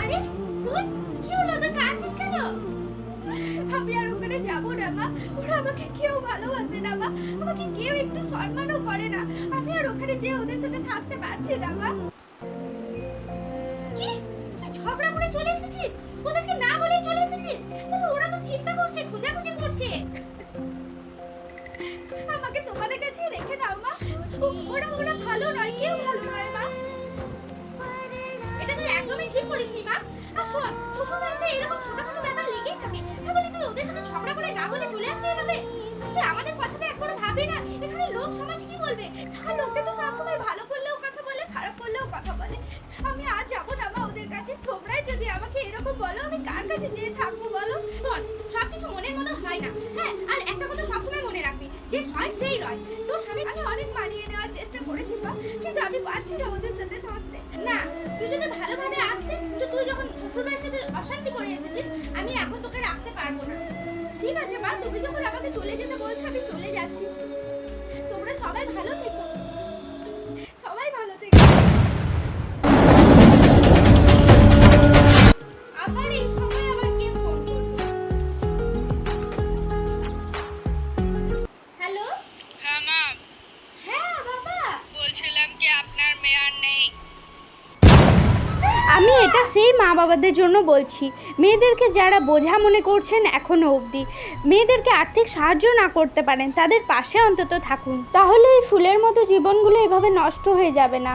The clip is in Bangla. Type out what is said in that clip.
আরে, তুই? কি হলো? তুই কাঁদছিস কেন? আমি আর ওখানে যাব না, মা। ওরা আমাকে কেউ ভালোবাসে না, মা। আমাকে কেউ একটু সম্মানও করে না। আমি আর ওখানে যে ওদের সাথে থাকতে পারছি না, মা। কি? তুই ঝগড়া করে চলে এসেছিস? ওদেরকে না বলেই চলে এসেছিস? তাহলে ওরা তো চিন্তা করছে, খোঁজাখুঁজি করছে? আমাকে তোমাদের কাছে রেখে নাও মা। ওরা ওরা ভালো নয়, কেউ ভালো নয়, মা। এটা তুই একদমই ঠিক করিসনি, মা। আর শোন শ্বশুর বাড়িতে এরকম ছোটখাটো ব্যাপার লেগেই থাকে। তাহলে তুই ওদের সাথে ঝগড়া করে না বলে চলে আসবি এভাবে? তুই আমাদের কথাটা একবার ভাবি না। এখানে লোক সমাজ কি বলবে? আর লোকে তো সবসময় ভালো করলেও কথা বলে, খারাপ করলেও কথা বলে। আমি আজ যাব যাব ওদের কাছে। তোমরাই যদি আমাকে এরকম বলো, আমি কার কাছে যেয়ে থাকব? যে হয় সেই রয় তোর স্বামী, আমি অনেক মানিয়ে নেওয়ার চেষ্টা করেছি মা, কিন্তু আমি পারছি না ওদের সাথে থাকতে। না, তুই যদি ভালোভাবে আসতিস, তো তুই যখন শ্বশুরবাড়ির সাথে অশান্তি করে এসেছিস, আমি এখন তোকে রাখতে পারব না। ঠিক আছে মা, তুমি যখন আমাকে চলে যেতে বলছো, আমি চলে যাচ্ছি। তোমরা সবাই ভালো থেকো। আমি এটা সেই মা বাবাদের জন্য বলছি। মেয়েদেরকে যারা বোঝা মনে করছেন এখনও অবধি, মেয়েদেরকে আর্থিক সাহায্য না করতে পারেন, তাদের পাশে অন্তত থাকুন। তাহলে এই ফুলের মতো জীবনগুলো এভাবে নষ্ট হয়ে যাবে না।